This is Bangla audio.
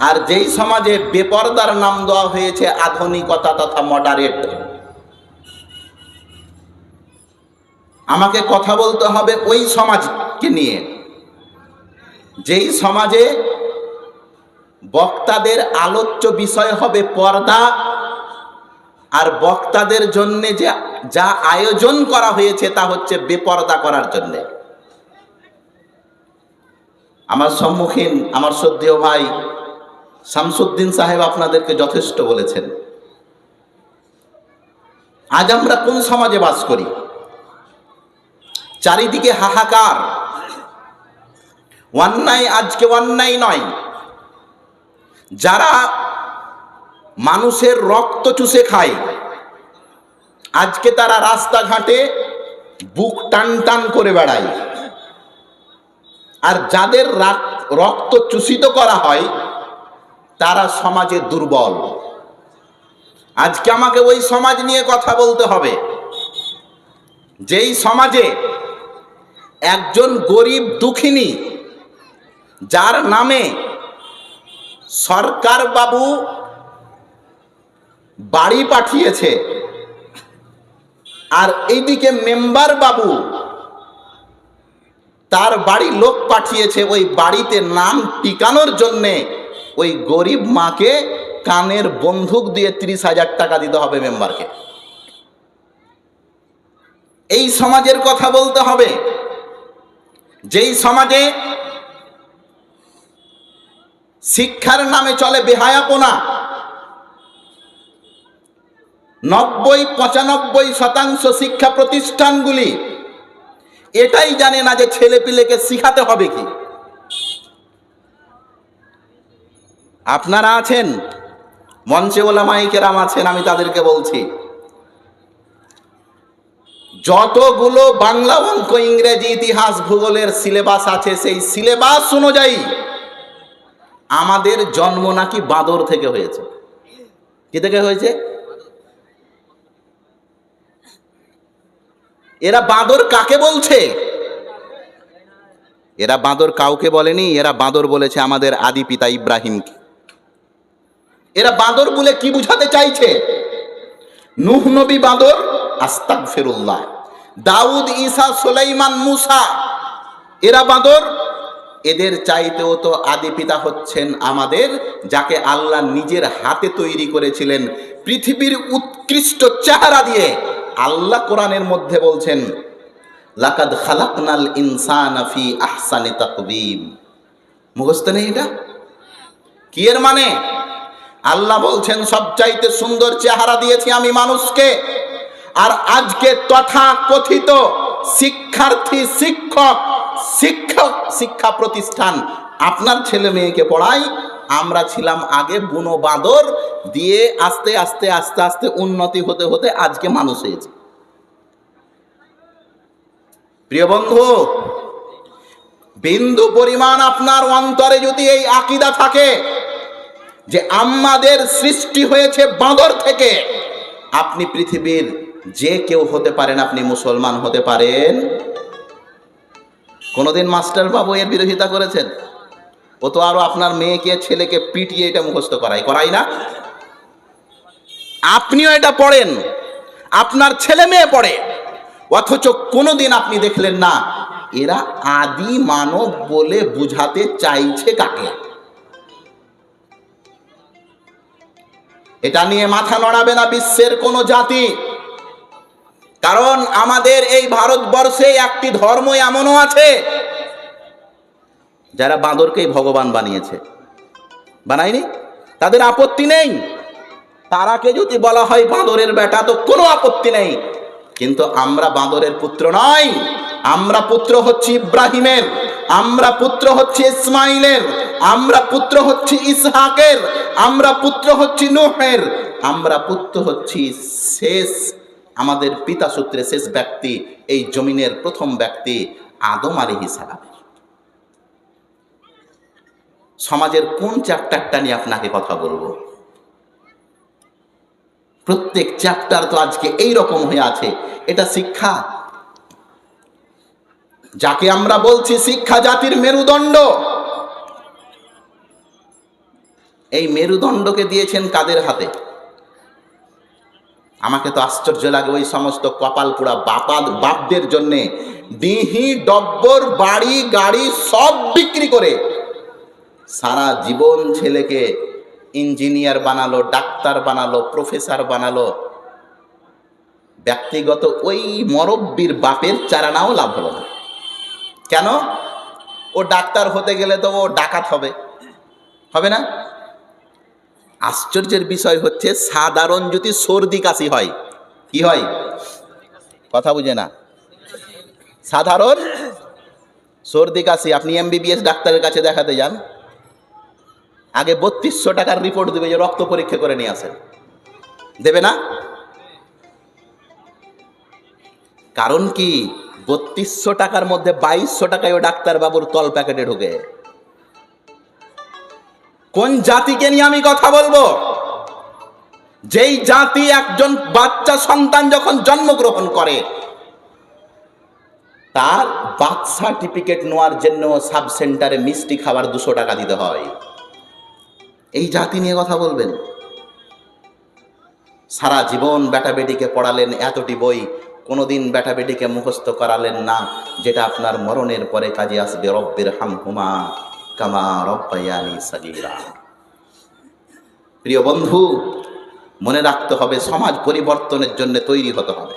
আর যেই সমাজে বেপর্দার নাম দেওয়া হয়েছে আধুনিকতা তথা মডারেট আমাকে কথা বলতে হবে ওই সমাজকে নিয়ে। যেই সমাজে বক্তাদের আলোচ্য বিষয় হবে পর্দা, আর বক্তাদের জন্য যে, যা আয়োজন করা হয়েছে তা হচ্ছে বেপর্দা করার জন্য। আমার সম্মুখীন আমার শ্রদ্ধেয় ভাই শামসুদ্দিন সাহেব আপনাদেরকে যথেষ্ট বলেছেন। আজ আমরা কোন সমাজে বাস করি? চারিদিকে হাহাকার। অন্যায় আজকে অন্যায় নয়। যারা মানুষের রক্ত চুষে খায়, আজকে তারা রাস্তাঘাটে বুক টান টান করে বেড়ায়। আর যাদের রাক- রক্ত চূষিত করা হয় তারা সমাজে দুর্বল। আজকে আমাকে ওই সমাজ নিয়ে কথা বলতে হবে। যেই সমাজে একজন গরিব দুঃখিনী, যার নামে সরকার বাবু বাড়ি পাঠিয়েছে, আর এইদিকে মেম্বার বাবু তার বাড়ি লোক পাঠিয়েছে, ওই বাড়িতে নাম টিকানোর জন্যে ওই গরিব মাকে কানের বন্দুক দিয়ে ত্রিশ হাজার টাকা দিতে হবে মেম্বারকে। এই সমাজের কথা বলতে হবে। যেই সমাজে শিক্ষার নামে চলে বেহায়াপনা, নব্বই পঁচানব্বই শতাংশ শিক্ষা প্রতিষ্ঠানগুলি এটাই জানে না যে ছেলে পিলেকে শিখাতে হবে কি। আপনারা আছেন? মঞ্চে ওলামাইকেরাম আছেন, আমি তাদেরকে বলছি। যতগুলো বাংলা অঙ্ক ইংরেজি ইতিহাস ভূগোলের সিলেবাস আছে, সেই সিলেবাস অনুযায়ী আমাদের জন্ম নাকি বাদর থেকে হয়েছে। কি থেকে হয়েছে? এরা বাঁদর কাকে বলছে? এরা বাঁদর কাউকে বলেনি, এরা বাঁদর বলেছে আমাদের আদি পিতা ইব্রাহিমকে। এরা বাঁদর বলে কি বুঝাতে চাইছে? নুহ নবী বাঁদর আস্তাক ফেরুল্লাহ দাউদ, ঈসা, সোলাইমান, মুসা, এরা বাঁদর। এদের চাইতেও তো আদি পিতা হচ্ছেন আমাদের, যাকে আল্লাহ নিজের হাতে তৈরি করেছিলেন পৃথিবীর উৎকৃষ্ট চেহারা দিয়ে। আল্লাহ কোরআনের মধ্যে বলছেন, লাকাদ খালাকনাল ইনসান ফি আহসানি তাকবীম মুখস্থ নেই এটা? কি এর মানে? আল্লাহ বলছেন, সবচাইতে সুন্দর চেহারা দিয়েছি আমি মানুষকে। আর আজকে তথা কথিত শিক্ষার্থী, শিক্ষক শিক্ষক, শিক্ষা প্রতিষ্ঠান, আপনার ছেলে মেয়েকে পড়াই। আমরা ছিলাম আগে বুনো বাঁদর দিয়ে আস্তে আস্তে আস্তে আস্তে উন্নতি হতে হতে আজকে মানুষ হয়েছে। প্রিয় বন্ধু, বিন্দু পরিমাণ আপনার অন্তরে যদি এই আকিদা থাকে যে আমাদের সৃষ্টি হয়েছে বাঁদর থেকে। আপনি পৃথিবীর যে কেউ হতে পারেন, আপনি মুসলমান হতে পারেন। কোনোদিন মাস্টার বাবু এর বিরোধিতা করেছেন? ও তো আরও আপনার মেয়েকে, ছেলেকে পিটিয়ে এটা মুখস্থ করাই করাই না। আপনিও এটা পড়েন, আপনার ছেলে মেয়ে পড়ে। অথচ কোনোদিন আপনি দেখলেন না, এরা আদি মানব বলে বুঝাতে চাইছে কাকে? এটা নিয়ে মাথা নড়াবে না বিশ্বের কোনো জাতি। কারণ আমাদের এই ভারতবর্ষে একটি ধর্ম এমনও আছে, যারা বাঁদরকেই ভগবান বানিয়েছে। বানায়নি? তাদের আপত্তি নেই। তারাকে যদি বলা হয় বাঁদরের বেটা, তো কোনো আপত্তি নেই। কিন্তু আমরা বাঁদরের পুত্র নই আমরা পুত্র হচ্ছি ইব্রাহিমের। আমরা পুত্র হচ্ছে ইসমাইলের, আমরা পুত্র হচ্ছি ইসহাকের, আমরা পুত্র হচ্ছি নোহের, আমরা পুত্র হচ্ছি শেষ, আমাদের পিতা সূত্রে শেষ ব্যক্তি, এই জমিনের প্রথম ব্যক্তি আদম আলী সালামের সমাজের কোন চ্যাপ্টারটা নিয়ে আপনাকে কথা বলব? প্রত্যেক চ্যাপ্টার তো আজকে এই রকম হয়ে আছে, এটা শিক্ষা যাকে আমরা বলছি শিক্ষা জাতির মেরুদণ্ড। এই মেরুদণ্ডকে দিয়েছেন কাদের হাতে? আমাকে তো আশ্চর্য লাগে ওই সমস্ত কপাল পুরা বাপাদ বাপদের জন্যে। ডিহি ডব্বর, বাড়ি, গাড়ি সব বিক্রি করে। সারা জীবন ছেলেকে ইঞ্জিনিয়ার বানালো, ডাক্তার বানালো, প্রফেসর বানালো। ব্যক্তিগত ওই মরব্বির বাপের চারানাও লাভ হলো না। কেন? ও ডাক্তার হতে গেলে তো ও ডাকাত হবে। হবে না? আশ্চর্যের বিষয় হচ্ছে, সাধারণ যদি সর্দি কাশি হয়, কি হয়? কথা বুঝে না। সাধারণ সর্দি কাশি, আপনি এমবিবিএস ডাক্তারের কাছে দেখাতে যান। আগে বত্রিশশো টাকার রিপোর্ট দেবে যে রক্ত পরীক্ষা করে নিয়ে আসেন। দেবে না? কারণ কি? বত্রিশশো টাকার মধ্যে বাইশশো টাকায় ও ডাক্তার বাবুর তল প্যাকেটে ঢোকে। কোন জাতিকে নিয়ে আমি কথা বলব? যেই জাতি একজন বাচ্চা সন্তান যখন জন্মগ্রহণ করে, তার বার্থ সার্টিফিকেট নেওয়ার জন্য সাব সেন্টারে মিষ্টি খাবার দুশো টাকা দিতে হয়। এই জাতি নিয়ে কথা বলবেন? সারা জীবন বেটা বেটিকে পড়ালেন এতটি বই কোনোদিন বেটা বেটিকে মুখস্থ করালেন না, যেটা আপনার মরণের পরে কাজে আসবে। রব্বের হাম হুমা কামা রব্বায়ানি সাগীরা। প্রিয় বন্ধু, মনে রাখতে হবে, সমাজ পরিবর্তনের জন্য তৈরি হতে হবে।